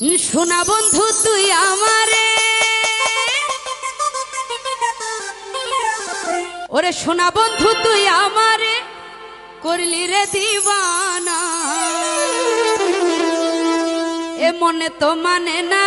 শোনা বন্ধু, তুই আমারে। ওরে শোনা বন্ধু, তুই আমারে করলি রে দিবানা। এ মনে তো মানে না।